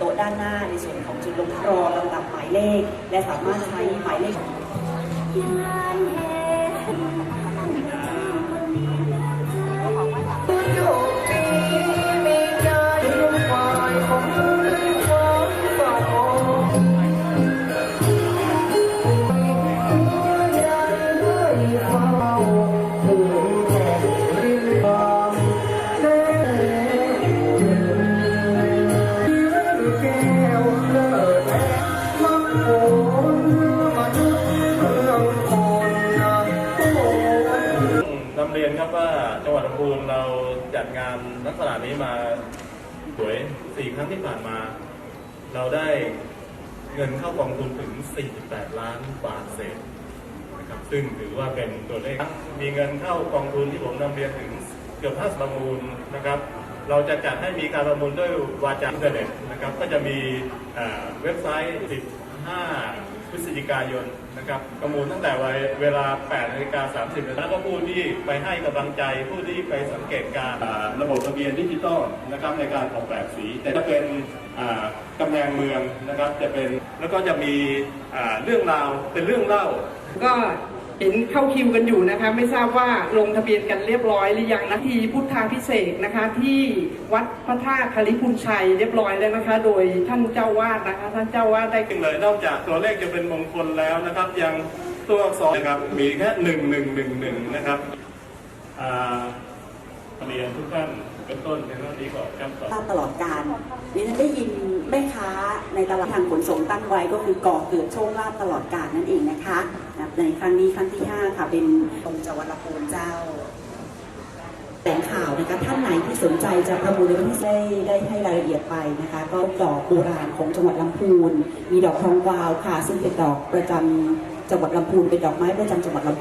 โต๊ะด้านหน้าในส่วนของจุดลงรอลำดับหมายเลข และสามารถใช้หมายเลข รียนครับว่าจังหวัดลำพูนเราจัดงานลักษณะนี้มาสวยสี่ครั้งที่ผ่านมา เราได้เงินเข้ากองทุนถึง 48 ล้านบาทเศษนะครับซึ่งถือว่าเป็นตัวเลขมีเงินเข้ากองทุนที่ผมนำเรียนถึงเกือบ5ประมูลนะครับ เราจะจัดให้มีการประมูลด้วยวาจาอินเทอร์เน็ตนะครับ ก็จะมีเอ่อเว็บไซต์ 15 พฤศจิกายนนะครับประมูลตั้งแต่เวลา8นาฬิกา30นาทีแล้วก็ผู้ที่ไปให้กำลังใจผู้ที่ไปสังเกตการณ์อ่าระบบทะเบียนดิจิตอลนะครับในการออกแบบสี แต่จะเป็นอ่ากำแพงเมืองนะครับจะเป็นแล้วก็จะมีอ่าเรื่องราวเป็นเรื่องเล่าก็ เห็นเข้าคิวกันอยู่นะคะ ไม่ทราบว่าลงทะเบียนกันเรียบร้อยหรือยังนะที่พุทธาพิเศษกนะคะ ที่วัดพระธาตุคาริพุนชัยเรียบร้อยแล้วนะคะ โดยท่านเจ้าวาดนะคะ ท่านเจ้าวาดได้ขึ้นเลยนอกจากตัวเลขจะเป็นมงคลแล้วนะครับ ยังตัวอักษรนะครับมีแค่หนึ่งหนึ่งหนึ่งหนึ่งนะครับอ่าเรียนทุกท่านเป็นต้นในเรื่องนี้ก่อนครับต่อลาบตลอดการดิฉันได้ยิน แม่ค้าในตลาดทางขนส่งตั้งไว้ก็คือก่อเกิดโชคลาภตลอดการนั่นเองนะคะ ในครั้งนี้ครั้งที่ 5 ค่ะ เป็นตรงจังหวัดลำพูนเจ้าแต่งข่าวนะคะท่านไหนที่สนใจจะประมูลในวันที่ได้ได้ให้รายละเอียดไปนะคะ ก็ดอกโบราณของจังหวัดลำพูน มีดอกทองกวาวค่ะ ซึ่งเป็นดอกประจำจังหวัดลำพูนเป็นดอกไม้ประจำจังหวัดลำพูน